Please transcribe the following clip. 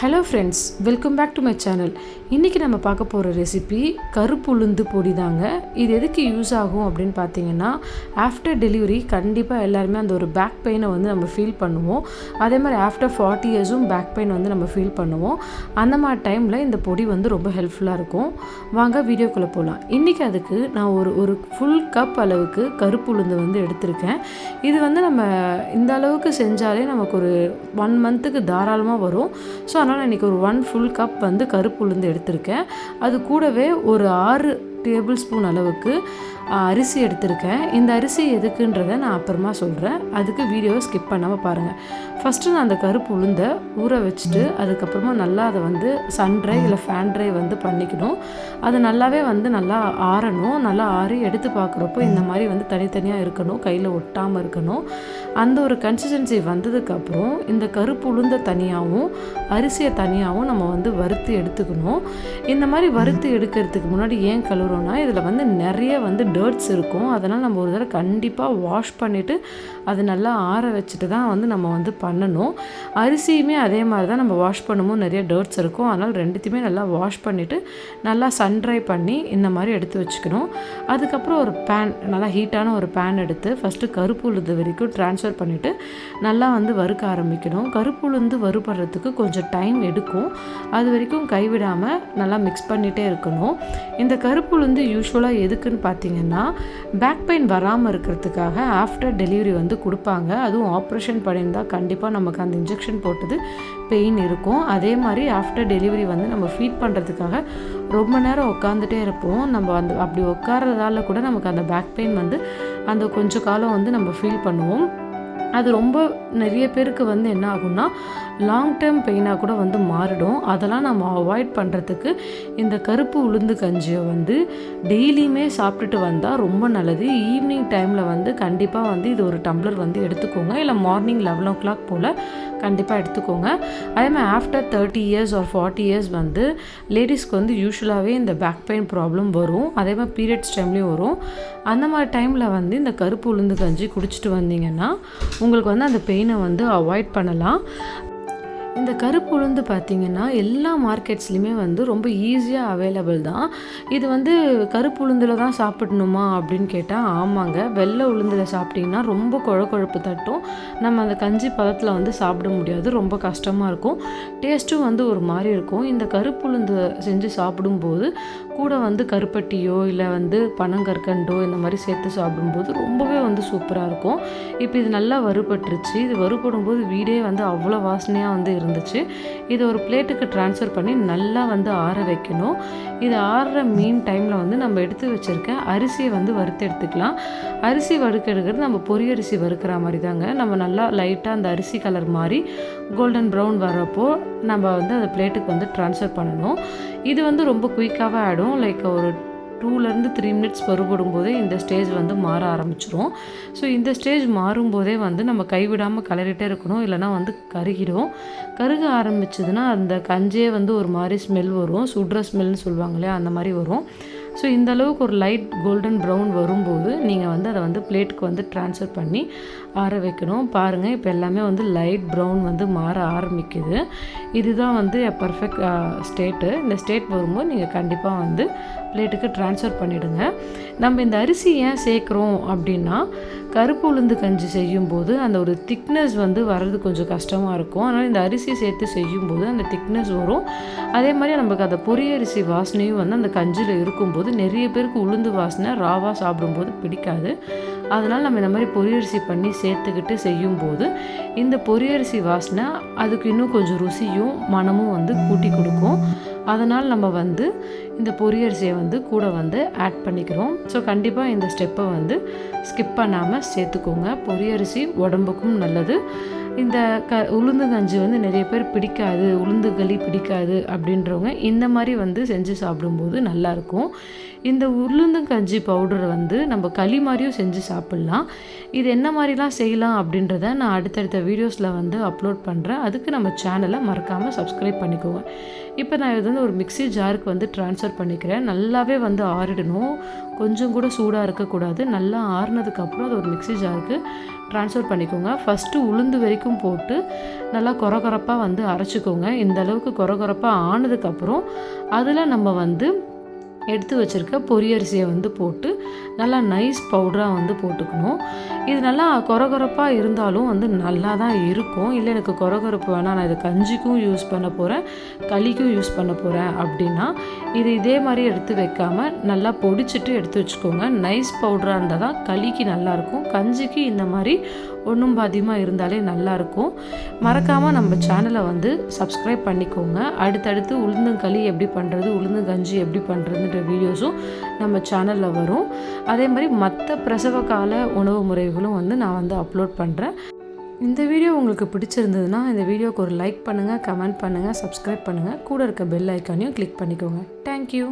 Hello friends welcome back to my channel இன்றைக்கி நம்ம பார்க்க போகிற ரெசிபி கருப்புளுந்து பொடி தாங்க. இது எதுக்கு யூஸ் ஆகும் அப்படின்னு பார்த்தீங்கன்னா ஆஃப்டர் டெலிவரி கண்டிப்பாக எல்லாருமே அந்த ஒரு பேக் பெயினை வந்து நம்ம ஃபீல் பண்ணுவோம். அதே மாதிரி ஆஃப்டர் ஃபார்ட்டி இயர்ஸும் பேக் பெயின் வந்து நம்ம ஃபீல் பண்ணுவோம். அந்த மாதிரி டைமில் இந்த பொடி வந்து ரொம்ப ஹெல்ப்ஃபுல்லாக இருக்கும். வாங்க வீடியோக்குள்ளே போகலாம் இன்றைக்கி அதுக்கு நான் ஒரு ஒரு ஃபுல் கப் அளவுக்கு கருப்புளுந்து வந்து எடுத்திருக்கேன். இது வந்து நம்ம இந்த அளவுக்கு செஞ்சாலே நமக்கு ஒரு ஒன் மந்த்துக்கு தாராளமாக வரும். ஸோ அதனால் நான் இன்றைக்கி ஒரு ஒன் ஃபுல் கப் வந்து கருப்பு உளுந்து எடுத்திருக்கேன். அது கூடவே ஒரு ஆறு டேபிள் ஸ்பூன் அளவுக்கு அரிசி எடுத்திருக்கேன். இந்த அரிசி எதுக்குன்றதை நான் அப்புறமா சொல்கிறேன் அதுக்கு வீடியோவை ஸ்கிப் பண்ணாமல் பாருங்கள் ஃபஸ்ட்டு நான் அந்த கருப்பு உளுந்தை ஊற வச்சுட்டு அதுக்கப்புறமா நல்லா அதை வந்து சன்ட்ரை இல்லை ஃபேன் ட்ரை வந்து பண்ணிக்கணும். அது நல்லாவே வந்து நல்லா ஆறணும். நல்லா ஆறி எடுத்து பார்க்குறப்போ இந்த மாதிரி வந்து தனித்தனியாக இருக்கணும். கையில் ஒட்டாமல் இருக்கணும். அந்த ஒரு கன்சிஸ்டன்சி வந்ததுக்கப்புறம் இந்த கருப்பு உளுந்த தனியாகவும் அரிசியை தனியாகவும் நம்ம வந்து வறுத்து எடுத்துக்கணும். இந்த மாதிரி வறுத்து எடுக்கிறதுக்கு முன்னாடி ஏன் கழுவுறோன்னா இதில் வந்து நிறைய வந்து டர்ட்ஸ் இருக்கும். அதனால் நம்ம ஒரு தடவை கண்டிப்பாக வாஷ் பண்ணிவிட்டு அது நல்லா ஆற வச்சுட்டு தான் வந்து நம்ம வந்து பண்ணணும். அரிசியுமே அதே மாதிரி தான் நம்ம வாஷ் பண்ணும்போது நிறைய டர்ட்ஸ் இருக்கும். அதனால் ரெண்டுத்தையுமே நல்லா வாஷ் பண்ணிவிட்டு நல்லா சன் ட்ரை பண்ணி இந்த மாதிரி எடுத்து வச்சுக்கணும். அதுக்கப்புறம் ஒரு பேன் நல்லா ஹீட்டான ஒரு பேன் எடுத்து ஃபஸ்ட்டு கருப்பு உளுந்து வரைக்கும் ட்ரான்ஸ்ஃபர் பண்ணிவிட்டு நல்லா வந்து வறுக்க ஆரம்பிக்கணும். கருப்பு உளுந்து வறுபடுறதுக்கு கொஞ்சம் டைம் எடுக்கும். அது வரைக்கும் கைவிடாமல் நல்லா மிக்ஸ் பண்ணிகிட்டே இருக்கணும். இந்த கருப்பு உளுந்து யூஸ்வலாக எதுக்குன்னு பார்த்தீங்கன்னா பேக் பெயின் வராமல் இருக்கிறதுக்காக ஆஃப்டர் டெலிவரி வந்து கொடுப்பாங்க. அதுவும் ஆப்ரேஷன் பண்ணியிருந்தால் கண்டிப்பாக நமக்கு அந்த இன்ஜெக்ஷன் போட்டது பெயின் இருக்கும். அதே மாதிரி ஆஃப்டர் டெலிவரி வந்து நம்ம ஃபீட் பண்ணுறதுக்காக ரொம்ப நேரம் உட்காந்துட்டே இருப்போம். நம்ம அந்த அப்படி உட்கார்றதால கூட நமக்கு அந்த பேக் பெயின் வந்து அந்த கொஞ்ச காலம் வந்து நம்ம ஃபீல் பண்ணுவோம். அது ரொம்ப நிறைய பேருக்கு வந்து என்ன ஆகும்னா லாங் டேர்ம் பெயினாக கூட வந்து மாறிடும். அதெல்லாம் நம்ம அவாய்ட் பண்ணுறதுக்கு இந்த கருப்பு உளுந்து கஞ்சியை வந்து டெய்லியுமே சாப்பிட்டுட்டு வந்தால் ரொம்ப நல்லது. ஈவினிங் டைமில் வந்து கண்டிப்பாக வந்து இது ஒரு டம்ளர் வந்து எடுத்துக்கோங்க. இல்லை மார்னிங் லெவன் ஓ கிளாக் போல் கண்டிப்பாக எடுத்துக்கோங்க. அதே மாதிரி after thirty years or forty years வந்து லேடிஸ்க்கு வந்து யூஸ்வலாகவே இந்த பேக் பெயின் ப்ராப்ளம் வரும். அதே மாதிரி பீரியட்ஸ் டைம்லேயும் வரும். அந்த மாதிரி டைமில் வந்து இந்த கருப்பு உளுந்து கஞ்சி குடிச்சிட்டு வந்தீங்கன்னா உங்களுக்கு வந்து அந்த பெயினை வந்து அவாய்ட் பண்ணலாம். இந்த கருப்பு உளுந்து பார்த்திங்கன்னா எல்லா மார்க்கெட்ஸ்லையுமே வந்து ரொம்ப ஈஸியாக அவைலபிள் தான். இது வந்து கருப்பு உளுந்தில் தான் சாப்பிடணுமா அப்படின்னு கேட்டால் ஆமாங்க. வெள்ளை உளுந்தில் சாப்பிட்டிங்கன்னா ரொம்ப குழ குழப்பு தட்டும். நம்ம அந்த கஞ்சி பதத்தில் வந்து சாப்பிட முடியாது. ரொம்ப கஷ்டமாக இருக்கும். டேஸ்ட்டும் வந்து ஒரு மாதிரி இருக்கும். இந்த கருப்பு உளுந்து செஞ்சு சாப்பிடும்போது கூட வந்து கருப்பட்டியோ இல்லை வந்து பனங்கற்கண்டோ இந்த மாதிரி சேர்த்து சாப்பிடும்போது ரொம்பவே வந்து சூப்பராக இருக்கும். இப்போ இது நல்லா வறுபட்டுருச்சு. இது வறுபடும் போது வீடே வந்து அவ்வளோ வாசனையாக வந்து இருந்துச்சு. இதை ஒரு பிளேட்டுக்கு ட்ரான்ஸ்ஃபர் பண்ணி நல்லா வந்து ஆற வைக்கணும். இது ஆறுற மீன் டைமில் வந்து நம்ம எடுத்து வச்சுருக்க அரிசியை வந்து வறுத்து எடுத்துக்கலாம். அரிசி வறுக்க எடுக்கிறது நம்ம பொரியரிசி வறுக்கிற மாதிரி தாங்க நம்ம நல்லா லைட்டாக அந்த அரிசி கலர் மாதிரி கோல்டன் ப்ரௌன் வரப்போ நம்ம வந்து அந்த பிளேட்டுக்கு வந்து ட்ரான்ஸ்ஃபர் பண்ணணும். இது வந்து ரொம்ப குயிக்காகவே ஆகிடும் லைக் ஒரு டூலேருந்து த்ரீ மினிட்ஸ் வறுபடும் போதே இந்த ஸ்டேஜ் வந்து மாற ஆரம்பிச்சிரும். ஸோ இந்த ஸ்டேஜ் மாறும்போதே வந்து நம்ம கைவிடாமல் கலரிட்டே இருக்கணும். இல்லைனா வந்து கருகிடும். கருக ஆரம்பிச்சதுன்னா அந்த கஞ்சியே வந்து ஒரு மாதிரி ஸ்மெல் வரும். சுடுற ஸ்மெல்னு சொல்லுவாங்க இல்லையா அந்த மாதிரி வரும். ஸோ இந்த அளவுக்கு ஒரு லைட் கோல்டன் ப்ரௌன் வரும்போது நீங்கள் வந்து அதை வந்து பிளேட்டுக்கு வந்து ட்ரான்ஸ்ஃபர் பண்ணி ஆற வைக்கணும். பாருங்கள் இப்போ எல்லாமே வந்து லைட் ப்ரௌன் வந்து மாற ஆரம்பிக்குது. இதுதான் வந்து பர்ஃபெக்ட் ஸ்டேட்டு uh, இந்த ஸ்டேட் வரும்போது நீங்கள் கண்டிப்பாக வந்து பிளேட்டுக்கு ட்ரான்ஸ்ஃபர் பண்ணிவிடுங்க நம்ம இந்த அரிசி ஏன் சேர்க்குறோம் அப்படின்னா கருப்பு உளுந்து கஞ்சி செய்யும்போது அந்த ஒரு திக்னஸ் வந்து வர்றது கொஞ்சம் கஷ்டமாக இருக்கும். அதனால் இந்த அரிசி சேர்த்து செய்யும்போது அந்த திக்னஸ் வரும். அதே மாதிரி நமக்கு அந்த பொரியரிசி வாசனையும் வந்து அந்த கஞ்சியில் இருக்கும்போது நிறைய பேருக்கு உளுந்து வாசனை ராவாக சாப்பிடும்போது பிடிக்காது. அதனால் நம்ம இந்த மாதிரி பொரியரிசி பண்ணி சேர்த்துக்கிட்டு செய்யும்போது இந்த பொரியரிசி வாசனை அதுக்கு இன்னும் கொஞ்சம் ருசியும் மனமும் வந்து கூட்டி கொடுக்கும். அதனால் நம்ம வந்து இந்த பொரியரிசியை வந்து கூட வந்து ஆட் பண்ணிக்கிறோம். ஸோ கண்டிப்பாக இந்த ஸ்டெப்பை வந்து ஸ்கிப் பண்ணாமல் சேர்த்துக்கோங்க. பொரியரிசி உடம்புக்கும் நல்லது. இந்த க உளுந்து கஞ்சி வந்து நிறைய பேர் பிடிக்காது. உளுந்து களி பிடிக்காது அப்படின்றவங்க இந்த மாதிரி வந்து செஞ்சு சாப்பிடும்போது நல்லாயிருக்கும் இந்த உளுந்தங்கஞ்சி பவுடர் வந்து நம்ம களி மாதிரியும் செஞ்சு சாப்பிட்லாம். இது என்ன மாதிரிலாம் செய்யலாம் அப்படின்றத நான் அடுத்தடுத்த வீடியோஸில் வந்து அப்லோட் பண்ணுறேன் அதுக்கு நம்ம சேனலை மறக்காமல் சப்ஸ்கிரைப் பண்ணிக்கோங்க. இப்போ நான் இது வந்து ஒரு மிக்ஸி ஜாருக்கு வந்து ட்ரான்ஸ்ஃபர் பண்ணிக்கிறேன். நல்லாவே வந்து ஆறிடணும். கொஞ்சம் கூட சூடாக இருக்கக்கூடாது. நல்லா ஆறுனதுக்கப்புறம் அது ஒரு மிக்ஸி ஜாருக்கு ட்ரான்ஸ்ஃபர் பண்ணிக்கோங்க. ஃபஸ்ட்டு உளுந்து வரைக்கும் போட்டு நல்லா குறகுறப்பாக வந்து அரைச்சிக்கோங்க. இந்த அளவுக்கு குறகுறப்பாக ஆனதுக்கப்புறம் அதில் நம்ம வந்து எடுத்து வச்சுருக்க பொரியரிசியை வந்து போட்டு நல்லா நைஸ் பவுடராக வந்து போட்டுக்கணும். இது நல்லா கொரகொரப்பாக இருந்தாலும் வந்து நல்லா தான் இருக்கும். இல்லை எனக்கு கொரகொரப்பு வேணாம் நான் இது கஞ்சிக்கும் யூஸ் பண்ண போகிறேன் களிக்கும் யூஸ் பண்ண போகிறேன் அப்படின்னா இது இதே மாதிரி எடுத்து வைக்காமல் நல்லா பொடிச்சிட்டு எடுத்து வச்சுக்கோங்க. நைஸ் பவுடராக இருந்தால் தான் களிக்கு நல்லாயிருக்கும் கஞ்சிக்கு இந்த மாதிரி ஒன்றும் பாதியமாக இருந்தாலே நல்லாயிருக்கும் மறக்காமல் நம்ம சேனலை வந்து சப்ஸ்கிரைப் பண்ணிக்கோங்க. அடுத்தடுத்து உளுந்தங்களி எப்படி பண்ணுறது உளுந்தங்கஞ்சி எப்படி பண்ணுறதுன்ற வீடியோஸும் நம்ம சேனலில் வரும். அதே மாதிரி மற்ற பிரசவ கால உணவு முறைகளும் வந்து நான் வந்து அப்லோட் பண்ணுறேன் இந்த வீடியோ உங்களுக்கு பிடிச்சிருந்ததுன்னா இந்த வீடியோக்கு ஒரு லைக் பண்ணுங்கள் கமெண்ட் பண்ணுங்கள் சப்ஸ்கிரைப் பண்ணுங்கள் கூட இருக்க பெல் ஐக்கானையும் கிளிக் பண்ணிக்கோங்க. தேங்க்யூ